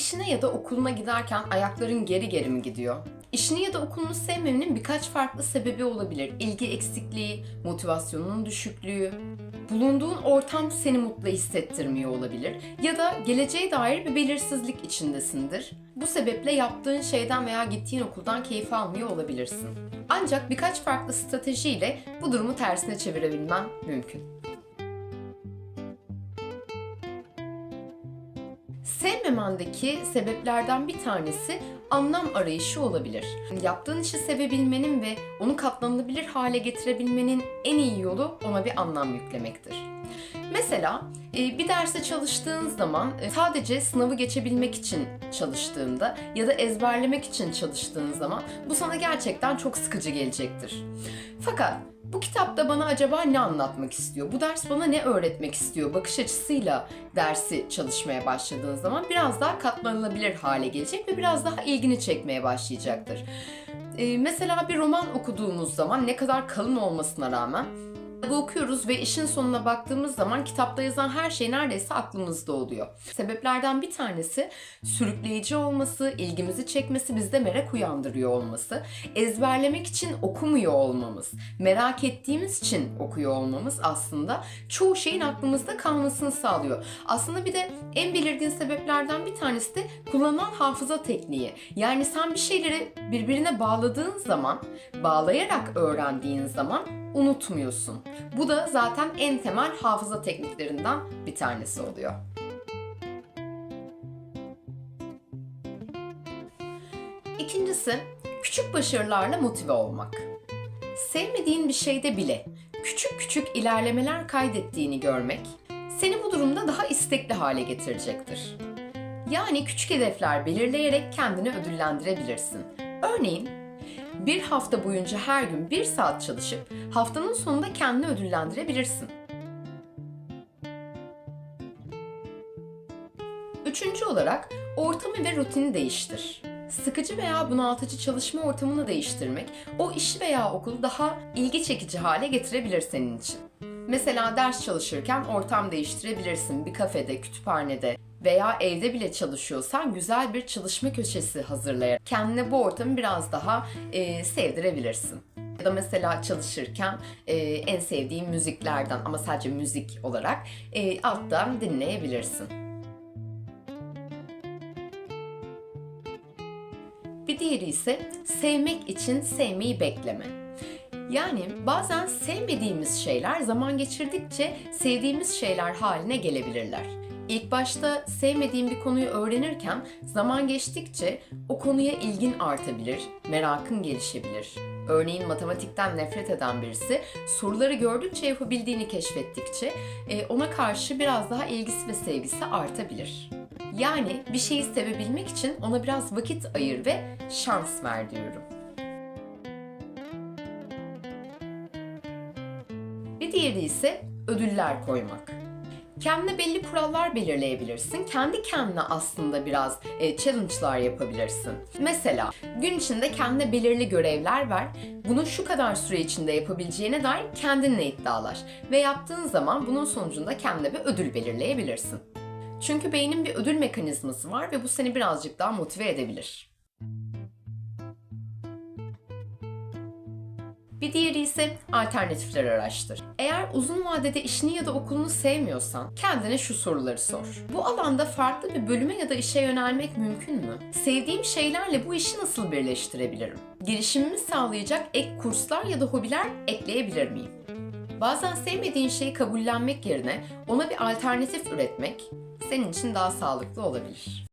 İşine ya da okuluna giderken ayakların geri geri mi gidiyor? İşini ya da okulunu sevmemenin birkaç farklı sebebi olabilir. İlgi eksikliği, motivasyonunun düşüklüğü, bulunduğun ortam seni mutlu hissettirmiyor olabilir ya da geleceğe dair bir belirsizlik içindesindir. Bu sebeple yaptığın şeyden veya gittiğin okuldan keyif almıyor olabilirsin. Ancak birkaç farklı stratejiyle bu durumu tersine çevirebilmen mümkün. Sevmemendeki sebeplerden bir tanesi anlam arayışı olabilir. Yaptığın işi sevebilmenin ve onu katlanılabilir hale getirebilmenin en iyi yolu ona bir anlam yüklemektir. Mesela e, bir derse çalıştığın zaman e, sadece sınavı geçebilmek için çalıştığında ya da ezberlemek için çalıştığın zaman bu sana gerçekten çok sıkıcı gelecektir. Fakat bu kitapta bana acaba ne anlatmak istiyor? Bu ders bana ne öğretmek istiyor? Bakış açısıyla dersi çalışmaya başladığın zaman biraz daha katlanılabilir hale gelecek ve biraz daha ilgini çekmeye başlayacaktır. Ee, mesela bir roman okuduğumuz zaman ne kadar kalın olmasına rağmen bu okuyoruz ve işin sonuna baktığımız zaman kitapta yazan her şey neredeyse aklımızda oluyor. Sebeplerden bir tanesi sürükleyici olması, ilgimizi çekmesi, bizde merak uyandırıyor olması, ezberlemek için okumuyor olmamız, merak ettiğimiz için okuyor olmamız aslında çoğu şeyin aklımızda kalmasını sağlıyor. Aslında bir de en belirgin sebeplerden bir tanesi de kullanılan hafıza tekniği. Yani sen bir şeyleri birbirine bağladığın zaman, bağlayarak öğrendiğin zaman unutmuyorsun. Bu da zaten en temel hafıza tekniklerinden bir tanesi oluyor. İkincisi, küçük başarılarla motive olmak. Sevmediğin bir şeyde bile küçük küçük ilerlemeler kaydettiğini görmek seni bu durumda daha istekli hale getirecektir. Yani küçük hedefler belirleyerek kendini ödüllendirebilirsin. Örneğin bir hafta boyunca her gün bir saat çalışıp haftanın sonunda kendini ödüllendirebilirsin. Üçüncü olarak ortamı ve rutini değiştir. Sıkıcı veya bunaltıcı çalışma ortamını değiştirmek o işi veya okulu daha ilgi çekici hale getirebilir senin için. Mesela ders çalışırken ortam değiştirebilirsin. Bir kafede, kütüphanede veya evde bile çalışıyorsan güzel bir çalışma köşesi hazırlayarak kendine bu ortamı biraz daha e, sevdirebilirsin. Ya da mesela çalışırken e, en sevdiğin müziklerden ama sadece müzik olarak e, alttan dinleyebilirsin. Bir diğeri ise sevmek için sevmeyi bekleme. Yani bazen sevmediğimiz şeyler zaman geçirdikçe sevdiğimiz şeyler haline gelebilirler. İlk başta sevmediğin bir konuyu öğrenirken zaman geçtikçe o konuya ilgin artabilir, merakın gelişebilir. Örneğin matematikten nefret eden birisi soruları gördükçe yapabildiğini keşfettikçe e, ona karşı biraz daha ilgisi ve sevgisi artabilir. Yani bir şeyi sevebilmek için ona biraz vakit ayır ve şans ver diyorum. Bir diğeri ise ödüller koymak. Kendine belli kurallar belirleyebilirsin. Kendi kendine aslında biraz e, challenge'lar yapabilirsin. Mesela gün içinde kendine belirli görevler ver. Bunu şu kadar süre içinde yapabileceğine dair kendinle iddialaş. Ve yaptığın zaman bunun sonucunda kendine bir ödül belirleyebilirsin. Çünkü beynin bir ödül mekanizması var ve bu seni birazcık daha motive edebilir. Bir diğeri ise alternatifler araştır. Eğer uzun vadede işini ya da okulunu sevmiyorsan kendine şu soruları sor. Bu alanda farklı bir bölüme ya da işe yönelmek mümkün mü? Sevdiğim şeylerle bu işi nasıl birleştirebilirim? Gelişimimi sağlayacak ek kurslar ya da hobiler ekleyebilir miyim? Bazen sevmediğin şeyi kabullenmek yerine ona bir alternatif üretmek senin için daha sağlıklı olabilir.